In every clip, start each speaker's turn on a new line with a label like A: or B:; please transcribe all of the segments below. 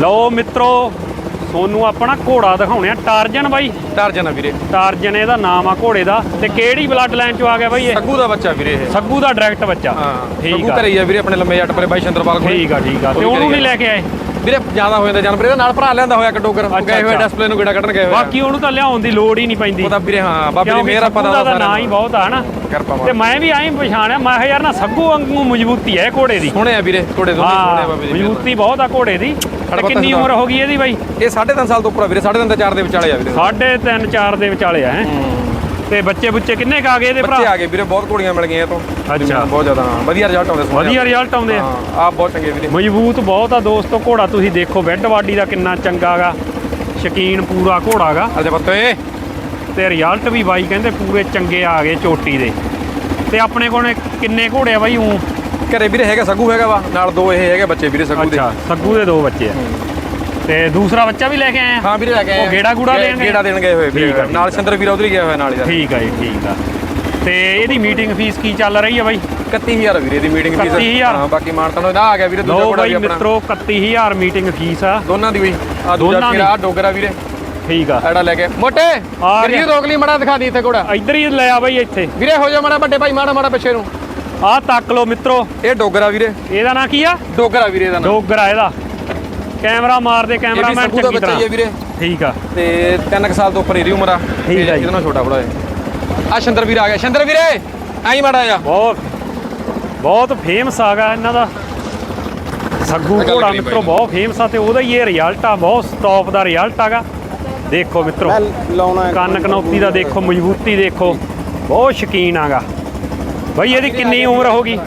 A: ਲਓ ਮਿੱਤਰੋ ਤੁਹਾਨੂੰ ਆਪਣਾ ਘੋੜਾ ਦਿਖਾਉਣੇ ਆ। ਟਾਰਜਨ ਬਾਈ।
B: ਟਰਜਨ ਆ ਵੀਰੇ।
A: ਟਾਰਜਨ ਇਹਦਾ ਨਾਮ ਆ ਘੋੜੇ ਦਾ। ਤੇ ਕਿਹੜੀ ਬਲੱਡ ਲਾਈਨ ਚੋਂ ਆ ਗਿਆ ਬਾਈ ਇਹ?
B: ਸੱਗੂ ਦਾ ਬੱਚਾ ਵੀਰੇ ਇਹ।
A: ਸੱਗੂ ਦਾ ਡਾਇਰੈਕਟ ਬੱਚਾ।
B: ਹਾਂ
A: ਠੀਕ
B: ਸੱਗੂ
A: ਆ।
B: ਘਰੇ ਹੀ ਆ ਵੀਰੇ ਆਪਣੇ ਲੰਮੇ ਜੱਟ ਪਰੇ ਬਾਈ ਸ਼ੰਦਰਪਾਲ ਕੋਲ।
A: ਠੀਕ ਆ ਠੀਕ ਆ। ਤੇ ਉਹਨੂੰ ਨਹੀਂ ਲੈ ਕੇ ਆਏ?
B: ਵੀਰੇ ਜ਼ਿਆਦਾ ਹੋ ਜਾਂਦਾ ਜਾਨਵਰ। ਇਹਦੇ ਨਾਲ ਭਰਾ ਲਿਆਂਦਾ ਹੋਇਆ ਕਟੋਕਰ ਗਏ ਹੋਏ। ਡਿਸਪਲੇ ਨੂੰ ਗੇੜਾ ਕੱਢਣ ਗਏ ਹੋਏ।
A: ਬਾਕੀ ਉਹਨੂੰ ਤਾਂ ਲਿਆਉਣ ਦੀ ਲੋੜ ਹੀ ਨਹੀਂ ਪੈਂਦੀ।
B: ਉਹ ਤਾਂ ਵੀਰੇ ਹਾਂ ਬਾਬੇ ਦੀ
A: ਸੱਗੂ
B: ਪਤਾ
A: ਦਾ
B: ਦਾ
A: ਤਾਂ ਨਾਂ ਹੀ ਬਹੁਤ ਆ ਹਨਾ
B: ਕਿਰਪਾ
A: ਤੇ ਮੈਂ ਵੀ ਆਈ ਪਛਾਣਿਆ ਮੈਂ ਕਿਹਾ ਯਾਰ ਨਾ ਸੱਗੂ ਵਾਂਗੂ ਮਜ਼ਬੂਤੀ ਹੈ ਘੋੜੇ ਦੀ।
B: ਸੋਹਣੇ ਆ ਵੀਰੇ ਘੋੜੇ ਦੋਨੇ ਸੋਹਣੇ ਬਾਬੇ ਦੀ।
A: ਮਜ਼ਬੂਤੀ ਬਹੁਤ ਆ ਘੋੜੇ ਦੀ। ਤੇ ਕਿੰਨੀ। ਉਮਰ ਹੋ ਗਈ ਇਹਦੀ ਬਾਈ?
B: ਇਹ 3.5 ਸਾਲ ਤੋਂ ਉੱਪਰ ਆ ਵੀਰੇ 3.5 ਤੇ 4 ਦੇ ਵਿਚਾਲੇ ਆ ਵੀਰੇ।
A: ਸਾਢੇ ਤਿੰਨ ਚਾਰ ਦੇ ਵਿਚਾਲੇ ਆ ਹੈ? ਤੇ ਬੱਚੇ ਬੁੱਚੇ ਕਿੰਨੇ ਕ ਆ ਗਏ ਇਹਦੇ
B: ਬੱਚੇ
A: ਭਰਾ
B: ਆ ਗਏ ਵੀਰੇ ਬਹੁਤ ਘੋੜੀਆਂ ਮਿਲ ਗਈਆਂ ਇਹ ਤੋਂ।
A: ਅੱਛਾ।
B: ਬਹੁਤ ਜ਼ਿਆਦਾ ਵਧੀਆ ਰਿਜ਼ਲਟ ਆਉਂਦੇ ਸੋਹਣੇ
A: ਵਧੀਆ ਰਿਜ਼ਲਟ ਆਉਂਦੇ ਆ।
B: ਹਾਂ ਆ ਬਹੁਤ ਚੰਗੇ ਵੀਰੇ।
A: ਮਜ਼ਬੂਤ ਬਹੁਤ ਆ ਦੋਸਤੋ ਘੋੜਾ ਤੁਸੀਂ ਦੇਖੋ ਬੈੱਡ ਬਾਡੀ ਦਾ ਕਿੰਨਾ ਚੰਗਾਗਾ ਸ਼ਕੀਨ ਪੂਰਾ ਘੋੜਾਗਾ
B: ਅਜੇ ਬੱਤੇ
A: ਤੇ ਰਿਜ਼ਲਟ ਵੀ ਬਾਈ ਕਹਿੰਦੇ ਪੂਰੇ ਚੰਗੇ ਆ ਗਏ ਚੋਟੀ ਦੇ। ਤੇ ਆਪਣੇ ਕੋਲ ਕਿੰਨੇ ਘੋੜੇ ਆ ਬਾਈ? ਉਹ
B: ਘਰੇ ਵੀਰੇ ਹੈਗਾ ਸੱਗੂ ਹੈਗਾ ਵਾ ਨਾਲ ਦੋ ਇਹ ਹੈਗੇ ਬੱਚੇ ਵੀਰੇ ਸੱਗੂ ਦੇ।
A: ਅੱਛਾ ਸੱਗੂ ਦੇ ਦੋ ਬੱਚੇ ਆ। ਤੇ ਦੂਸਰਾ ਬੱਚਾ ਵੀ ਲੈ ਕੇ ਆਏ ਆ
B: ਹਾਂ ਵੀਰੇ ਲੈ ਕੇ ਆਏ
A: ਉਹ। ਗੇੜਾ ਗੂੜਾ ਦੇਣ ਗਏ?
B: ਗੇੜਾ ਦੇਣ ਗਏ ਹੋਏ ਵੀਰੇ ਨਾਲ। ਸਿੰਦਰ ਵੀਰਾ ਉਧਰ ਹੀ ਗਿਆ ਹੋਇਆ ਨਾਲ ਇਹਦਾ
A: ਠੀਕ ਆ ਜੀ ਠੀਕ ਆ। ਤੇ ਇਹਦੀ ਮੀਟਿੰਗ ਫੀਸ ਕੀ ਚੱਲ ਰਹੀ ਆ ਬਾਈ?
B: 31000 ਵੀਰੇ ਦੀ ਮੀਟਿੰਗ ਫੀਸ
A: 31,000
B: ਹਾਂ ਬਾਕੀ ਮਾਨਤਾ ਨੂੰ ਆ ਗਿਆ ਵੀਰੇ ਦੂਜਾ
A: ਬਾਈ
B: ਵੀ ਆਪਣਾ।
A: ਮਿੱਤਰੋ 31000 ਮੀਟਿੰਗ ਫੀਸ ਆ।
B: ਦੋਨਾਂ ਦੀ ਵੀ। ਆ ਦੂਜਾ। ਵੀਰਾ ਆ ਡੋਗਰਾ ਵੀਰੇ।
A: ਠੀਕ ਆ।
B: ਐੜਾ ਲੈ ਕੇ। ਮੋਟੇ
A: ਗਿਆ।
B: ਰੋਕ ਲਈ ਮੜਾ ਦਿਖਾ ਦੀ ਇੱਥੇ ਘੋੜਾ।
A: ਇੱਧਰ ਹੀ ਲੈ ਆ ਬਾਈ ਇੱਥੇ।
B: ਵੀਰੇ ਹੋ ਜਾ ਮੜਾ ਵੱਡੇ ਭਾਈ ਮਾੜਾ ਮਾੜਾ ਪਿੱਛੇ ਨੂੰ।
A: ਆਹ ਤੱਕ ਲੋ ਮਿੱਤਰੋ।
B: ਇਹ ਡੋਗਰਾ ਵੀਰੇ।
A: ਇਹਦਾ ਨਾਂ ਕੀ ਆ?
B: ਡੋਗਰਾ ਵੀਰੇ ਦਾ ਨਾਮ
A: ਡੋਗਰਾ ਇਹਦਾ। ਕੈਮਰਾ ਮਾਰ ਦੇ
B: ਇਹ ਵੀ
A: ਕੈਮਰਾਮੈਨ
B: ਸੱਗੂ ਦਾ
A: ਚੰਗੀ
B: ਬੱਚਾ ਹੀ ਹੈ
A: ਤਰ੍ਹਾਂ।
B: ਵੀਰੇ।
A: ਠੀਕ ਆ।
B: ਤੇ 3 ਸਾਲ ਤੋਂ ਉੱਪਰ ਇਹਦੀ ਉਮਰ ਆ।
A: ਠੀਕ ਆ ਜੀ।
B: ਇਹਦੇ ਨਾਲ ਛੋਟਾ ਬੜਾ ਹੈ ਆ ਸ਼ੰਦਰ ਵੀਰ ਆ ਗਿਆ। ਸ਼ੰਦਰ ਵੀਰੇ ਆਈ ਮਾੜਾ ਜਾ
A: ਬਹੁਤ ਬਹੁਤ ਫੇਮਸ ਆਗਾ ਇਹਨਾਂ ਦਾ। ਸੱਗੂ
B: ਗੱਲ
A: ਘੋੜਾ
B: ਕਰੀ
A: ਮਿੱਤਰੋ
B: ਬਾਈ।
A: ਬਹੁਤ ਫੇਮਸ ਆ ਤੇ ਉਹਦਾ ਹੀ ਇਹ ਰਿਜ਼ਲਟ ਆ। ਬਹੁਤ ਟੌਪ ਦਾ ਰਿਜ਼ਲਟ ਆਗਾ ਦੇਖੋ ਮਿੱਤਰੋ
C: ਲਾਉਣਾ
A: ਕੰਨ ਕਨੌਤੀ ਦਾ ਦੇਖੋ ਮਜ਼ਬੂਤੀ ਦੇਖੋ। ਬਹੁਤ ਸ਼ਕੀਨ ਆਗਾ ਬਾਈ ਇਹਦੀ ਕਿੰਨੀ ਉਮਰ ਹੋਗੀ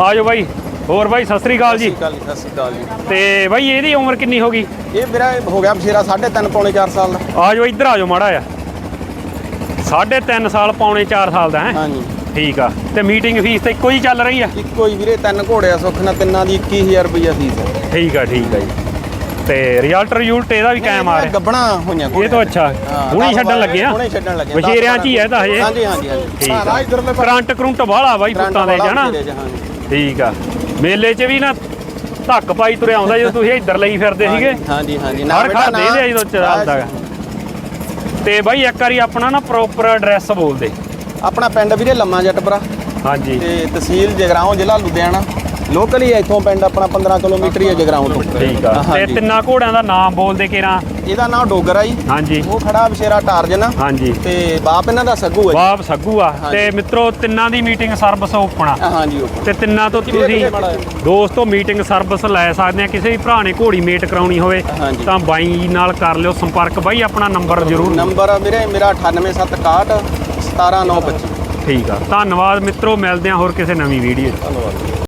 A: ਆਜੋ ਬਾਈ ਹੋਰ ਬਾਈ ਸਤਿ ਸ੍ਰੀ ਅਕਾਲ ਜੀ।
C: ਸਤਿ ਸ਼੍ਰੀ ਅਕਾਲ ਜੀ
A: ਤੇ ਬਾਈ ਇਹਦੀ ਉਮਰ ਕਿੰਨੀ ਹੋਗੀ
C: ਇਹ ਮੇਰਾ ਹੋ ਗਿਆ ਬਸ਼ੇਰਾ 3.5 ਪੌਣੇ 4 ਸਾਲ ਦਾ।
A: ਆਜੋ ਇੱਧਰ ਆਜੋ ਮਾੜਾ ਆ ਸਾਢੇ ਤਿੰਨ ਸਾਲ ਪੌਣੇ 4 ਸਾਲ ਦਾ ਹੈ?
C: ਹਾਂਜੀ।
A: ਠੀਕ ਆ। ਤੇ ਮੀਟਿੰਗ ਫੀਸ ਤਾਂ ਇੱਕੋ ਹੀ ਚੱਲ ਰਹੀ ਆ?
C: ਇੱਕੋ ਹੀ ਵੀਰੇ ਤਿੰਨ ਘੋੜਿਆ ਸੁੱਖ ਨਾਲ ਤਿੰਨਾਂ ਦੀ 21000 ਰੁਪਈਆ ਫੀਸ ਹੈ
A: ਠੀਕ ਆ ਠੀਕ ਆ ਜੀ। ਤੇ ਰਿਜ਼ਲਟ ਰਿਜ਼ਲਟ ਇਹਦਾ ਵੀ ਕਾਇਮ ਆ ਰਿਹਾ।
C: ਗੱਬਣਾ ਹੋਈਆਂ
A: ਇਹ ਤਾਂ ਅੱਛਾ। ਹੁਣੀ ਛੱਡਣ ਲੱਗੇ ਆ।
C: ਹੁਣੇ ਛੱਡਣ ਲੱਗੇ
A: 'ਚ ਹੀ ਹੈ ਤਾਂ ਹਜੇ
C: ਹਾਂਜੀ ਹਾਂਜੀ ਹਾਂਜੀ।
A: ਠੀਕ ਆ। ਕਰੰਟ ਕਰੰਟ ਬਾਹਲਾ ਬਾਈ ਪੁੱਤਾਂ ਦੇ ਜਾਣਾ ਠੀਕ ਆ। ਮੇਲੇ 'ਚ ਵੀ ਨਾ ਧੱਕ ਪਾਈ ਤੁਰਿਆ ਆਉਂਦਾ ਜਦੋਂ ਤੁਸੀਂ ਇੱਧਰ ਲਈ ਫਿਰਦੇ ਸੀਗੇ।
C: ਹਾਂਜੀ ਹਾਂਜੀ
A: ਹਰ ਖੜ ਦੇ ਦੇ ਜਦੋਂ ਚੱਲਦਾ। ਤੇ ਬਾਈ ਇੱਕ ਵਾਰੀ ਆਪਣਾ ਨਾ ਪ੍ਰੋਪਰ ਐਡਰੈਸ ਬੋਲ ਦੇ
C: ਆਪਣਾ ਪਿੰਡ ਵੀਰੇ ਲੰਮਾ ਜੱਟਪੁਰਾ।
A: ਹਾਂਜੀ।
C: ਤੇ ਤਹਿਸੀਲ ਜਗਰਾਉਂ ਜ਼ਿਲ੍ਹਾ ਲੁਧਿਆਣਾ। ਲੋਕਲ ਹੀ ਹੈ ਇੱਥੋਂ ਪਿੰਡ ਆਪਣਾ 15 ਕਿਲੋਮੀਟਰ ਹੀ ਹੈ ਜਗਰਾਉਂ ਤੋਂ।
A: ਠੀਕ ਆ। ਤੇ
C: ਹਾਂਜੀ।
A: ਤਿੰਨਾਂ ਘੋੜਿਆਂ ਦਾ ਨਾਮ ਬੋਲ ਦੇ ਕਿਰਾਂ
C: ਇਹਦਾ ਨਾਮ ਡੋਗਰ ਆ ਜੀ
A: ਹਾਂਜੀ।
C: ਉਹ ਖੜਾ ਬਸ਼ੇਰਾ ਟਾਰਜਨ ਆ।
A: ਹਾਂਜੀ।
C: ਤੇ ਬਾਪ ਇਹਨਾਂ ਦਾ ਸੱਗੂ ਹੈ।
A: ਬਾਪ ਸੱਗੂ ਆ।
C: ਹਾਂਜੀ।
A: ਤੇ ਮਿੱਤਰੋ ਤਿੰਨਾਂ ਦੀ ਮੀਟਿੰਗ ਸਰਵਿਸ ਓਪਨ ਆ।
C: ਹਾਂਜੀ ਉਹ
A: ਤੇ ਤਿੰਨਾਂ ਤੋਂ ਤੁਸੀਂ? ਦੋਸਤੋ ਮੀਟਿੰਗ ਸਰਵਿਸ ਲੈ ਸਕਦੇ ਆ। ਕਿਸੇ ਵੀ ਭਰਾ ਨੇ ਘੋੜੀ ਮੇਟ ਕਰਾਉਣੀ ਹੋਵੇ
C: ਹਾਂਜੀ।
A: ਤਾਂ ਬਾਈ ਨਾਲ ਕਰ ਲਿਓ ਸੰਪਰਕ। ਬਾਈ ਆਪਣਾ ਨੰਬਰ ਜ਼ਰੂਰ।
C: ਨੰਬਰ ਆ ਵੀਰੇ ਮੇਰਾ 98761 17925
A: ਠੀਕ ਆ। ਧੰਨਵਾਦ ਮਿੱਤਰੋ ਮਿਲਦੇ ਆ ਹੋਰ ਕਿਸੇ ਨਵੀਂ ਵੀਡੀਓ 'ਚ।
C: ਧੰਨਵਾਦ।